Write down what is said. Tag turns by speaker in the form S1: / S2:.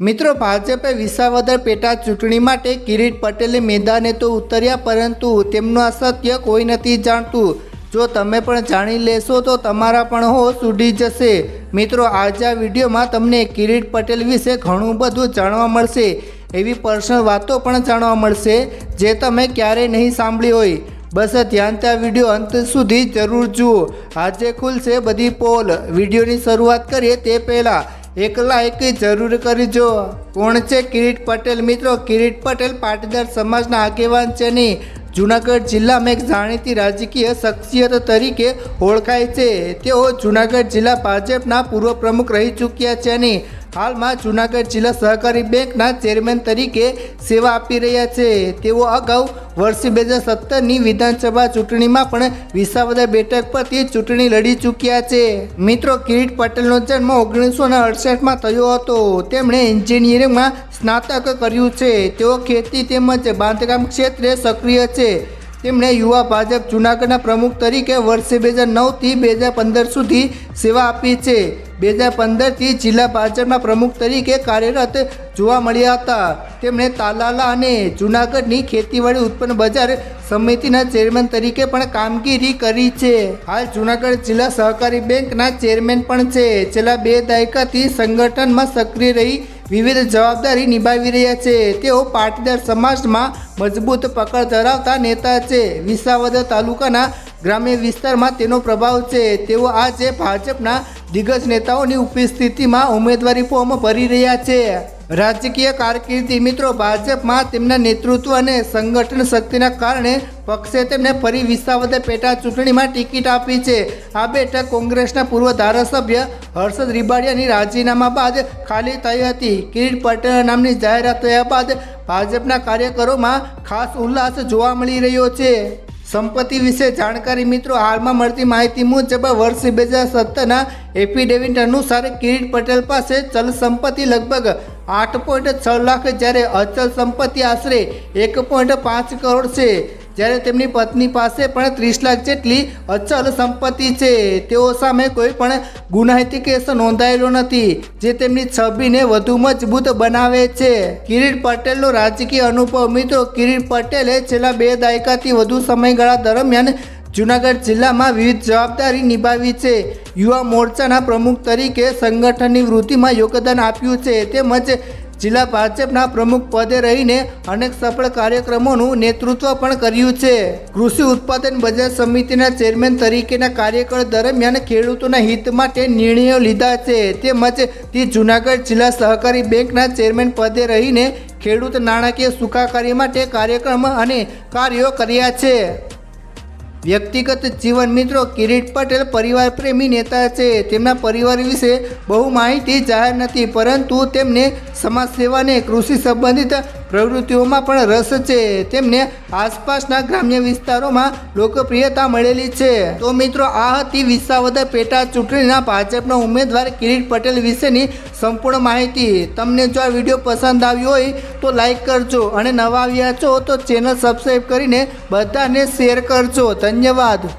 S1: મિત્રો, ભાજપે વિસાવદર પેટા ચૂંટણી માટે કિરીટ પટેલે મેદાને તો ઉતર્યા, પરંતુ તેમનું અસત્ય કોઈ નથી જાણતું. જો તમે પણ જાણી લેશો, તો તમારા પણ હોશ ઉડી જશે. મિત્રો, આજે આ વિડીયોમાં તમને કિરીટ પટેલ વિશે ઘણું બધું જાણવા મળશે. એવી પર્સનલ વાતો પણ જાણવા મળશે, જે તમે ક્યારેય નહીં સાંભળી હોય. બસ ધ્યાનથી આ વીડિયો અંત સુધી જરૂર જુઓ. આજે ખુલશે બધી પોલ. વિડીયોની શરૂઆત કરીએ તે પહેલાં. એક લાઈક જરૂર કરજો. કોણ છે કિરીટ પટેલ? મિત્રો, કિરીટ પટેલ પાટીદાર સમાજના આગેવાન છે ને. જુનાગઢ જિલ્લામાં એક જાણીતી રાજકીય શખ્સિયત તરીકે ઓળખાય છે. તેઓ જુનાગઢ જિલ્લા ભાજપના પૂર્વ પ્રમુખ રહી ચૂક્યા છે અને હાલમાં જુનાગઢ જિલ્લા સહકારી બેંકના ચેરમેન તરીકે સેવા આપી રહ્યા છે. તેઓ અગાઉ વર્ષ બે હજાર સત્તરની વિધાનસભા ચૂંટણીમાં પણ વિસાવદર બેઠક પરથી ચૂંટણી લડી ચૂક્યા છે. મિત્રો, કિરીટ પટેલનો જન્મ ઓગણીસો ને અડસઠમાં થયો હતો. તેમણે એન્જિનિયરિંગમાં સ્નાતક કર્યું છે. તેઓ ખેતી તેમજ બાંધકામ ક્ષેત્રે સક્રિય છે. તેમણે યુવા ભાજપ જૂનાગઢના પ્રમુખ તરીકે વર્ષે બે હજાર નવથી બે હજાર પંદર સુધી સેવા આપી છે. બે હજાર પંદરથી જિલ્લા ભાજપના પ્રમુખ તરીકે કાર્યરત જોવા મળ્યા હતા. તેમણે તાલાલા અને જૂનાગઢની ખેતીવાડી ઉત્પન્ન બજાર સમિતિના ચેરમેન તરીકે પણ કામગીરી કરી છે. હાલ જૂનાગઢ જિલ્લા સહકારી બેંકના ચેરમેન પણ છે. છેલ્લા બે દાયકાથી સંગઠનમાં સક્રિય રહી વિવિધ જવાબદારી નિભાવી રહ્યા છે. તેઓ પાટીદાર સમાજમાં મજબૂત પકડ ધરાવતા નેતા છે. વિસાવદર તાલુકાના ગ્રામ્ય વિસ્તારમાં તેનો પ્રભાવ છે. તેઓ આજે ભાજપના દિગ્ગજ નેતાઓની ઉપસ્થિતિમાં ઉમેદવારી ફોર્મ ભરી રહ્યા છે. રાજકીય કારકિર્દી મિત્રો, ભાજપમાં તેમના નેતૃત્વ અને સંગઠન શક્તિના કારણે પક્ષે તેમને ફરી વિસાવદે પેટા ચૂંટણીમાં ટિકિટ આપી છે. આ બેઠક કોંગ્રેસના પૂર્વ ધારાસભ્ય હર્ષદ રીબાડિયાની રાજીનામા બાદ ખાલી થઈ હતી. કિરીટ પટેલ નામની જાહેરાત થયા બાદ ભાજપના કાર્યકરોમાં ખાસ ઉલ્લાસ જોવા મળી રહ્યો છે. સંપત્તિ વિશે જાણકારી મિત્રો હાલમાં મળતી માહિતી મુજબ વર્ષ બે હજાર સત્તરના એફિડેવિટ અનુસાર કિરીટ પટેલ પાસે ચલ સંપત્તિ લગભગ આઠ પોઈન્ટ છ લાખ જ્યારે અચલ સંપત્તિ આશરે એક પોઈન્ટ પાંચ કરોડ છે. જ્યારે તેમની પત્ની પાસે પણ ત્રીસ લાખ જેટલી અચલ સંપત્તિ છે, તેઓ સામે કોઈ પણ ગુનાહિત કેસ નોંધાયેલો નથી, જે તેમની છબીને વધુ મજબૂત બનાવે છે. કિરીટ પટેલનો રાજકીય અનુભવ, મિત્રો, કિરીટ પટેલે છેલ્લા બે દાયકાથી વધુ સમયગાળા દરમિયાન જૂનાગઢ જિલ્લામાં વિવિધ જવાબદારી નિભાવી છે. યુવા મોરચાના પ્રમુખ તરીકે સંગઠનની વૃદ્ધિમાં યોગદાન આપ્યું છે, તેમજ જિલ્લા ભાજપના પ્રમુખ પદે રહીને અનેક સફળ કાર્યક્રમોનું નેતૃત્વ પણ કર્યું છે. કૃષિ ઉત્પાદન બજાર સમિતિના ચેરમેન તરીકેના કાર્યકાળ દરમિયાન ખેડૂતોના હિત માટે નિર્ણયો લીધા છે. તેમજ તે જૂનાગઢ જિલ્લા સહકારી બેંકના ચેરમેન પદે રહીને ખેડૂત નાણાકીય સુખાકારી માટે કાર્યક્રમ અને કાર્યો કર્યા છે. વ્યક્તિગત જીવન મિત્રો, કિરીટ પટેલ પરિવાર પ્રેમી નેતા છે. તેમના પરિવાર વિશે બહુ માહિતી જાહેર નથી, પરંતુ તેમને સમાજ સેવાને કૃષિ સંબંધિત પ્રવૃત્તિઓમાં પણ રસ છે. તેમને આસપાસના ગ્રામ્ય વિસ્તારોમાં લોકપ્રિયતા મળેલી છે. તો મિત્રો, આ હતી વિસાવદર પેટા ચૂંટણીના ભાજપના ઉમેદવાર કિરીટ પટેલ વિશેની સંપૂર્ણ માહિતી. તમને જો આ વીડિયો પસંદ આવ્યો હોય, તો લાઈક કરજો અને નવા આવ્યા છો, તો ચેનલ સબસ્ક્રાઈબ કરીને બધાને શેર કરજો. ધન્યવાદ.